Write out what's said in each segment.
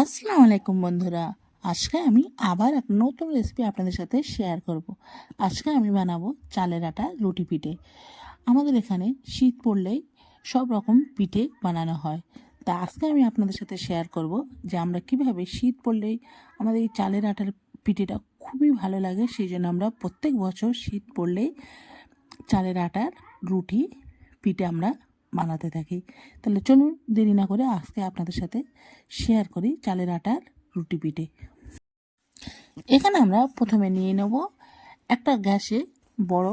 আসসালামু আলাইকুম বন্ধুরা। আজকে আমি আবার এক নতুন রেসিপি আপনাদের সাথে শেয়ার করব। আজকে আমি বানাবো চালের আটা রুটি পিঠে। আমাদের এখানে শীত পড়লেই সব রকম পিঠে বানানো হয়। তা আজকে আমি আপনাদের সাথে শেয়ার করব যে আমরা কীভাবে শীত পড়লেই আমাদের এই চালের আটার পিঠেটা খুবই ভালো লাগে, সেই জন্য আমরা প্রত্যেক বছর শীত পড়লেই চালের আটার রুটি পিঠে আমরা বানাতে থাকি। তাহলে চলুন দেরি না করে আজকে আপনাদের সাথে শেয়ার করি চালের আটার রুটি পিঠে। এখানে আমরা প্রথমে নিয়ে নেব একটা গ্যাসে বড়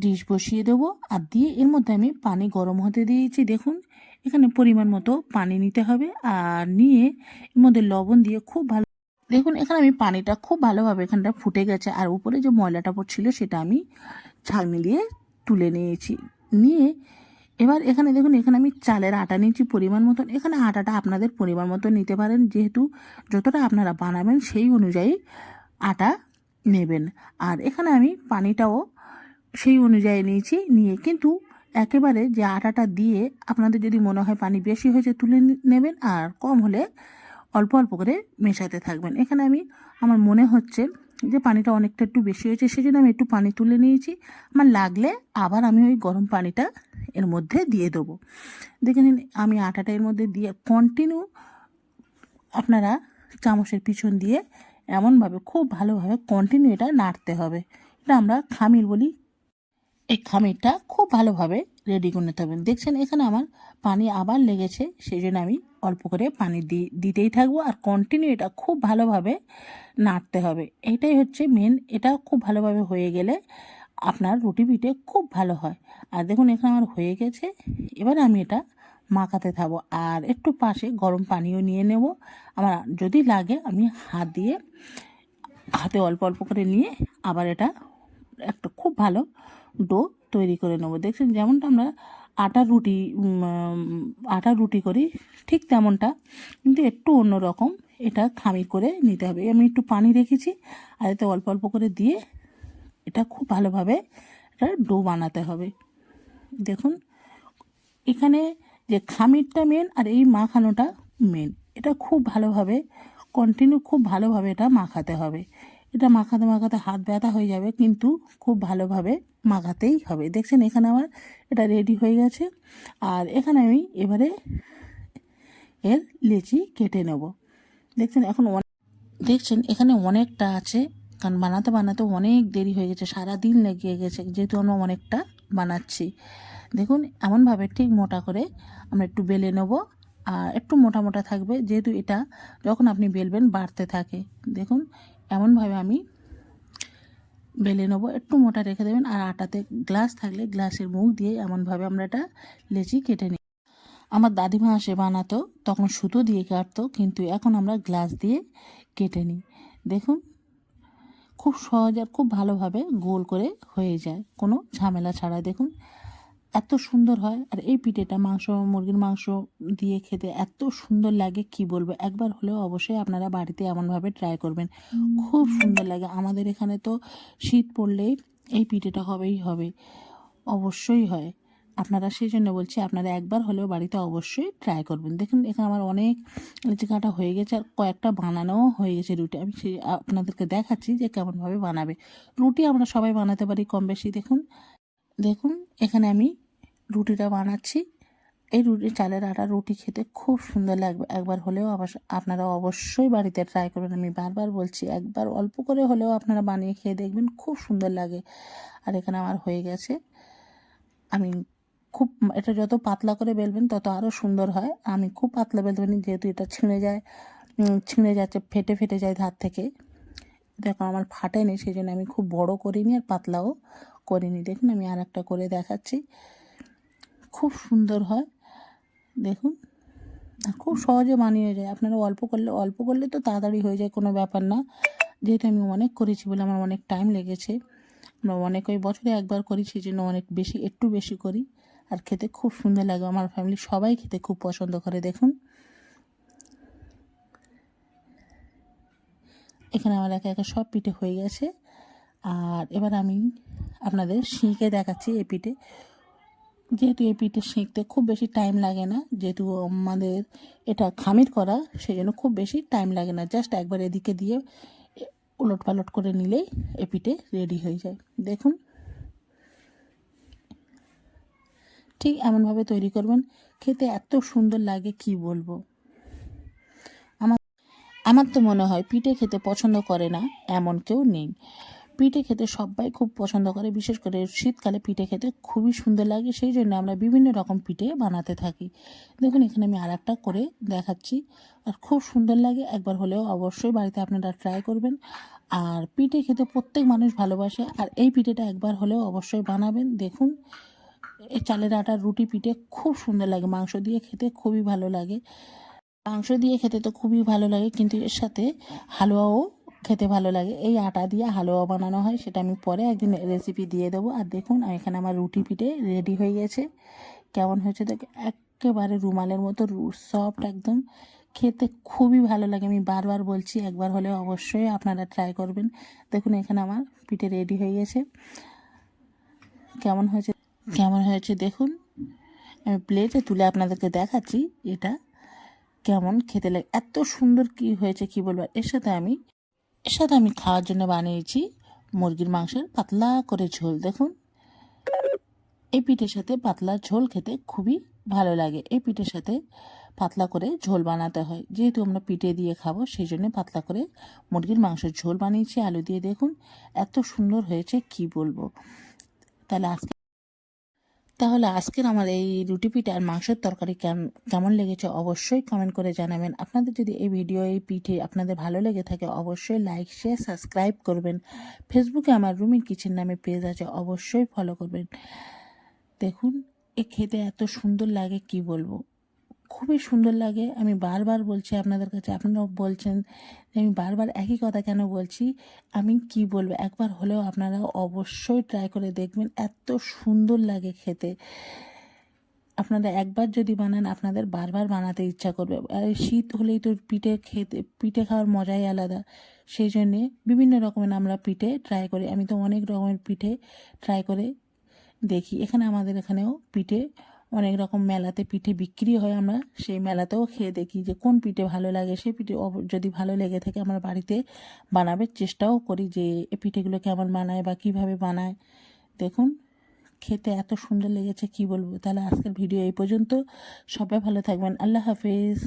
ডিশ বসিয়ে দেবো আর দিয়ে এর মধ্যে আমি পানি গরম হতে দিয়েছি। দেখুন, এখানে পরিমাণ মতো পানি নিতে হবে আর নিয়ে এর মধ্যে লবণ দিয়ে খুব ভালো দেখুন, এখানে আমি পানিটা খুব ভালোভাবে এখানটা ফুটে গেছে আর উপরে যে ময়লাটা পড়ছিল সেটা আমি ছাঁকনি দিয়ে তুলে নিয়েছি। নিয়ে এবার এখানে দেখুন, এখানে আমি চালের আটা নিয়েছি পরিমাণ মতন। এখানে আটাটা আপনাদের পরিমাণ মতো নিতে পারেন। যেহেতু যতটা আপনারা বানাবেন সেই অনুযায়ী আটা নেবেন। আর এখানে আমি পানিটাও সেই অনুযায়ী নিয়েছি, নিয়ে কিন্তু একেবারে যে আটাটা দিয়ে আপনাদের যদি মনে হয় পানি বেশি হয়েছে তুলে নেবেন আর কম হলে অল্প অল্প করে মেশাতে থাকবেন। এখানে আমি, আমার মনে হচ্ছে যে পানিটা অনেকটা একটু বেশি হয়েছে, সেজন্য আমি একটু পানি তুলে নিয়েছি। আমার লাগলে আবার আমি ওই গরম পানিটা এর মধ্যে দিয়ে দেবো। দেখে নিন, আমি আটাটা এর মধ্যে দিয়ে কন্টিনিউ আপনারা চামচের পিছন দিয়ে এমনভাবে খুব ভালোভাবে কন্টিনিউ এটা নাড়তে হবে। এটা আমরা খামির বলি এই খামিরটা খুব ভালোভাবে রেডি করে নিতে হবে। দেখছেন, এখানে আমার পানি আবার লেগেছে সেই জন্য আমি অল্প করে পানি দিতেই থাকব আর কন্টিনিউ এটা খুব ভালোভাবে নাড়তে হবে। এটাই হচ্ছে মেন এটা খুব ভালোভাবে হয়ে গেলে আপনার রুটি পিঠে খুব ভালো হয়। আর দেখুন, এখানে আমার হয়ে গেছে, এবার আমি এটা মাখাতে থাকব। আর একটু পাশে গরম পানিও নিয়ে নেব। আমার যদি লাগে, আমি হাত দিয়ে, হাতে অল্প অল্প করে নিয়ে আবার এটা একটা খুব ভালো ডো তৈরি করে নেব। দেখছেন যেমনটা আমরা আটার রুটি আটার রুটি করি, ঠিক তেমনটা, কিন্তু একটু অন্যরকম এটা খামি করে নিতে হবে। আমি একটু পানি রেখেছি, আর এতে অল্প অল্প করে দিয়ে এটা খুব ভালোভাবে এটা ডো বানাতে হবে। দেখুন, এখানে যে খামিরটা মেন আর এই মাখানোটা মেন এটা খুব ভালোভাবে কন্টিনিউ খুব ভালোভাবে এটা মাখাতে হবে। এটা মাখাতে মাখাতে হাত ব্যথা হয়ে যাবে, কিন্তু খুব ভালোভাবে মাখাতেই হবে। দেখছেন এখানে আমার এটা রেডি হয়ে গেছে। আর এখানে আমি এবারে এর লেচি কেটে নেব। দেখছেন এখন দেখছেন এখানে অনেকটা আছে, কারণ বানাতে বানাতে অনেক দেরি হয়ে গেছে সারা দিন লেগে গেছে, যেহেতু আমরা অনেকটা বানাচ্ছি। দেখুন, এমনভাবে ঠিক মোটা করে আমরা একটু বেলে নেব, আর একটু মোটা মোটা থাকবে, যেহেতু এটা যখন আপনি বেলবেন বাড়তে থাকে। দেখুন এমনভাবে আমি বেলে নেব। একটু মোটা রেখে দেবেন আর আটাতে গ্লাস থাকলে গ্লাসের মুখ দিয়ে এমনভাবে আমরা এটা লেচি কেটে নিই আমার দাদিমা আসে বানাতো, তখন সুতো দিয়ে কাটতো, কিন্তু এখন আমরা গ্লাস দিয়ে কেটে নিই। দেখুন, খুব সহজ আর খুব ভালোভাবে গোল করে হয়ে যায়, কোনো ঝামেলা ছাড়া দেখুন এত সুন্দর হয়। আর এই পিঠেটা মাংস মুরগির মাংস দিয়ে খেতে এত সুন্দর লাগে কি বলব? একবার হলেও অবশ্যই আপনারা বাড়িতে এমনভাবে ট্রাই করবেন। খুব সুন্দর লাগে। আমাদের এখানে তো শীত পড়লেই এই পিঠেটা হবেই হবে। অবশ্যই হয়। আপনারা সেই জন্য বলছি আপনারা একবার হলেও বাড়িতে অবশ্যই ট্রাই করবেন। দেখুন এখানে আমার অনেক লিচি কাটা হয়ে গেছে আর কয়েকটা বানানোও হয়ে গেছে রুটি। আমি সেই আপনাদেরকে দেখাচ্ছি যে কেমনভাবে বানাবে। রুটি আমরা সবাই বানাতে পারি কম বেশি। দেখুন দেখুন এখানে আমি রুটিটা বানাচ্ছি। এই রুটি, চালের আটা, রুটি খেতে খুব সুন্দর লাগবে। একবার হলেও আপনারা অবশ্যই বাড়িতে ট্রাই করবেন। আমি বারবার বলছি, একবার অল্প করে হলেও আপনারা বানিয়ে খেয়ে দেখবেন, খুব সুন্দর লাগে। আর এখানে আমার হয়ে গেছে। আমি খুব, এটা যত পাতলা করে বেলবেন, তত আরও সুন্দর হয়। আমি খুব পাতলা বেলতে পারি যেহেতু এটা ছিঁড়ে যায় ছিঁড়ে যাচ্ছে, ফেটে ফেটে যায় ধার থেকে। দেখো, আমার ফাটেনি সেই জন্য আমি খুব বড় করিনি আর পাতলাও। করিনি। দেখুন, আমি আর একটা করে দেখাচ্ছি। খুব সুন্দর হয়। দেখুন, আর খুব সহজে বানিয়ে যায়। আপনারা অল্প করলে অল্প করলে তো তাড়াতাড়ি হয়ে যায়, কোনো ব্যাপার না। যেহেতু আমি অনেক করেছি বলে আমার অনেক টাইম লেগেছে। আমরা অনেক ওই বছরে একবার করি সেই জন্য অনেক বেশি, একটু বেশি করি। আর খেতে খুব সুন্দর লাগে। আমার ফ্যামিলি সবাই খেতে খুব পছন্দ করে, দেখুন। এখানে আমার একা একা সব পিঠে হয়ে গেছে। আর এবার আমি আপনাদের শিঁকে দেখাচ্ছি এই পিঠে। যেহেতু এই পিঠে সেঁকতে খুব বেশি টাইম লাগে না, যেহেতু আমাদের এটা খামির করা সেই জন্য খুব বেশি টাইম লাগে না। জাস্ট একবার এদিকে দিয়ে উলট পালট করে নিলেই এ পিঠে রেডি হয়ে যায়। দেখুন। ঠিক এমনভাবে তৈরি করবেন, খেতে এত সুন্দর লাগে, কি বলব? আমার আমার তো মনে হয় পিঠে খেতে পছন্দ করে না, এমন কেউ নেই। পিঠে খেতে সবাই খুব পছন্দ করে, বিশেষ করে শীতকালে পিঠে খেতে খুবই সুন্দর লাগে, সেই জন্য আমরা বিভিন্ন রকম পিঠে বানাতে থাকি। দেখুন, এখানে আমি আর একটা করে দেখাচ্ছি। আর খুব সুন্দর লাগে, একবার হলেও অবশ্যই বাড়িতে আপনারা ট্রাই করবেন। আর পিঠে খেতে প্রত্যেক মানুষ ভালোবাসে, আর এই পিঠেটা একবার হলেও অবশ্যই বানাবেন। দেখুন, এই চালের আটার রুটি পিঠে খুব সুন্দর লাগে, মাংস দিয়ে খেতে খুবই ভালো লাগে। মাংস দিয়ে খেতে তো খুবই ভালো লাগে, কিন্তু এর সাথে হালুয়াও খেতে ভালো লাগে। এই আটা দিয়ে হালুয়া বানানো হয়, সেটা আমি পরে একদিন রেসিপি দিয়ে দেবো। আর দেখুন এখানে আমার রুটি পিঠে রেডি হয়ে গেছে। কেমন হয়েছে দেখ, একেবারে রুমালের মতো সফট একদম। খেতে খুবই ভালো লাগে, আমি বারবার বলছি, একবার হলে অবশ্যই আপনারা ট্রাই করবেন। দেখুন, এখানে আমার পিঠে রেডি হয়ে গেছে। কেমন হয়েছে কেমন হয়েছে দেখুন। আমি প্লেটে তুলে আপনাদেরকে দেখাচ্ছি, এটা কেমন খেতে লাগে, এত সুন্দর কি হয়েছে কি বলব। এর সাথে আমি এর সাথে আমি খাওয়ার জন্য বানিয়েছি মুরগির মাংসের পাতলা করে ঝোল, দেখুন। এই পিঠের সাথে পাতলা ঝোল খেতে খুবই ভালো লাগে। এই পিঠের সাথে পাতলা করে ঝোল বানাতে হয়। যেহেতু আমরা পিঠে দিয়ে খাব সেই জন্য পাতলা করে মুরগির মাংসের ঝোল বানিয়েছি। আলু দিয়ে দেখুন, এত সুন্দর হয়েছে, কি বলব। তাহলে আজকে তাহলে আজকের আমার এই রুটি পিঠে আর মাংসের তরকারি কেম- কেমন লেগেছে অবশ্যই কমেন্ট করে জানাবেন। আপনাদের যদি এই ভিডিও এই পিঠে আপনাদের ভালো লেগে থাকে অবশ্যই লাইক শেয়ার সাবস্ক্রাইব করবেন। ফেসবুকে আমার রুমিন কিচেন নামে পেজ আছে, অবশ্যই ফলো করবেন। দেখুন, এ খেতে এত সুন্দর লাগে, কি বলব? খুবই সুন্দর লাগে। আমি বারবার বলছি আপনাদের কাছে, আপনারাও বলছেন যে আমি বারবার একই কথা কেন বলছি? আমি কি বলব? একবার হলেও আপনারা অবশ্যই ট্রাই করে দেখবেন, এত সুন্দর লাগে খেতে। আপনারা একবার যদি বানান, আপনাদের বারবার বানাতে ইচ্ছা করবে। আর শীত হলেই তো পিঠে খেতে, পিঠে খাওয়ার মজাই আলাদা। সেই জন্যে বিভিন্ন রকমের আমরা পিঠে ট্রাই করি। আমি তো অনেক রকমের পিঠে ট্রাই করে দেখি। এখানে আমাদের এখানেও পিঠে অনেক রকম মেলাতে পিঠে বিক্রি হয় আমরা। সেই মেলাতেও খেয়ে দেখি যে কোন পিঠে ভালো লাগে, সেই পিঠে যদি ভালো লেগে থাকে আমরা বাড়িতে বানাবার চেষ্টাও করি যে এ পিঠেগুলো কেমন বানায় বা কীভাবে বানায়। দেখুন, খেতে এত সুন্দর লেগেছে, কি বলব? তাহলে আজকের ভিডিও এই পর্যন্ত। সবাই ভালো থাকবেন। আল্লাহ হাফিজ।